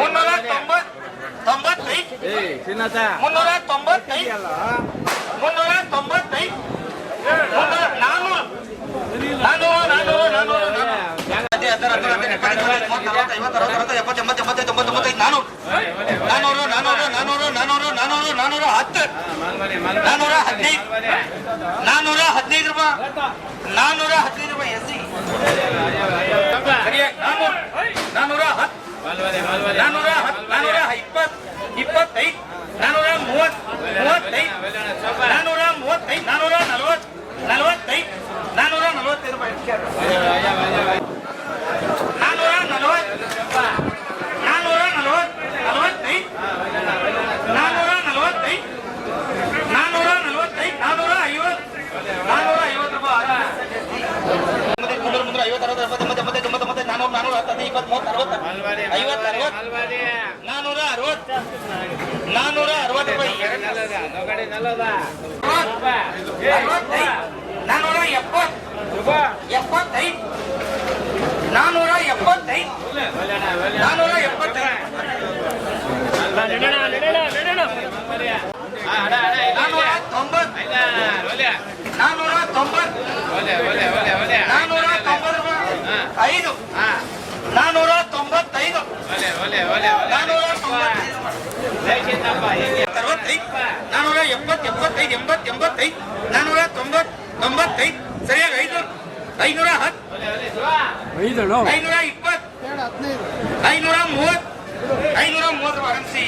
ಮುನ್ನೂರ ತೊಂಬತ್ ತೊಂಬತ್ತೈದು ಮುನ್ನೂರ ತೊಂಬತ್ತೈದು ಮುನ್ನೂರ ತೊಂಬತ್ತೈದು ಮುನ್ನೂರ ನಾನು ನಾನ್ನೂರು ನಾನ್ನೂರು ನಾನ್ನೂರು ನಾನ್ನೂರು ನಾನ್ನೂರು ನಾನ್ನೂರು ನಾನೂರ ನಾನ್ನೂರ ಹತ್ತು ಹದಿನೈದು ಹದಿನೈದು ರೂಪಾಯಿ ನಾನೂರ ಹದಿನೈದು ರೂಪಾಯಿ ಎಸ್ ನಾನೂರ ನಾನೂರ ಇಪ್ಪತ್ ಇಪ್ಪತ್ತೈದು ನಾನೂರ ಮೂವತ್ತ್ ಮೂವತ್ತೈದು ನಾನೂರ ಹತ್ತದು ಇಪ್ಪತ್ತ್ ಮೂವತ್ತು ಅರವತ್ತು ಐವತ್ತು ಅರವತ್ತು ನಾನೂರ ಅರವತ್ತು ನಾನೂರ ಅರವತ್ತು ರೂಪಾಯಿ ನಾನೂರ ಎಪ್ಪತ್ತು ಎಪ್ಪತ್ತೈದು ನಾನೂರ ಎಪ್ಪತ್ತೈದು ನಾನೂರ ಎಪ್ಪತ್ತೈದು ತೊಂಬತ್ತು ನಾನೂರ ತೊಂಬತ್ತು ನಾನೂರ ತೊಂಬತ್ತು ಐದು ನಾನ್ನೂರ ತೊಂಬತ್ತೈದು. ನಾನ್ನೂರ ತೊಂಬತ್ತೈದು. ಅರವತ್ತೈದು. ನಾನ್ನೂರ ಎಪ್ಪತ್ತು ಎಪ್ಪತ್ತೈದು ಎಂಬತ್ತು ಎಂಬತ್ತೈದು. ನಾನ್ನೂರ ತೊಂಬತ್ ತೊಂಬತ್ತೈದು. ಸರಿಯಾಗಿ ಐನೂರು. ಐನೂರ ಹತ್ತು. ಐನೂರ ಇಪ್ಪತ್ತು. ಐನೂರ ಮೂವತ್ತು. ಐನೂರ ಮೂವತ್ತು ಅರಸಿ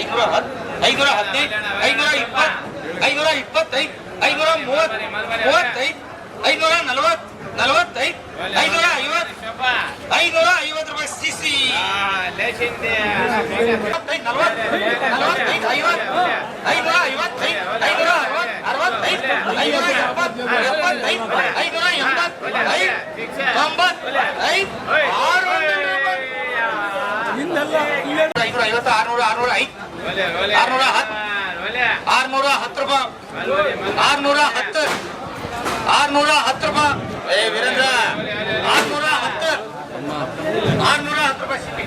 ಐನೂರ ಹತ್ತು ಐನೂರ ಹದಿನೈದು ಐನೂರ ಇಪ್ಪತ್ತು ಐನೂರ ಇಪ್ಪತ್ತೈದು ಐನೂರ ಮೂವತ್ತು ಮೂವತ್ತೈದು ಐನೂರ ನಲವತ್ತು ನಲವತ್ತೈದು ಐನೂರ ಐವತ್ತು ಐನೂರ ಐವತ್ತು ರೂಪಾಯಿ ಸಿಸಿ ನಲವತ್ತೈದು ನಲವತ್ತು ನಲವತ್ತೈದು ಐವತ್ತು ಐನೂರ ಐವತ್ತೈದು ಐನೂರ ಅರವತ್ತು ಅರವತ್ತೈದು ಐನೂರ ಎಪ್ಪತ್ತು ಎಪ್ಪತ್ತೈದು ಐನೂರ ಎಂಬತ್ತು ಐದು ತೊಂಬತ್ತು ಐದು ಆರು ಐನೂರ ಐವತ್ತು ಆರ್ನೂರ ಆರ್ನೂರ ಐದು ಆರ್ನೂರ ಹತ್ತು ಆರ್ನೂರ ಹತ್ತು ರೂಪಾಯಿ ಆರ್ನೂರ ಹತ್ತು ಆರ್ನೂರ ಹತ್ತು ರೂಪಾಯಿ ಏ ವೀರೇಂದ್ರ ಆರ್ನೂರ ಹತ್ತು ಆರ್ನೂರ ಹತ್ತು ರೂಪಾಯಿ ಸಿಕ್ಕಿ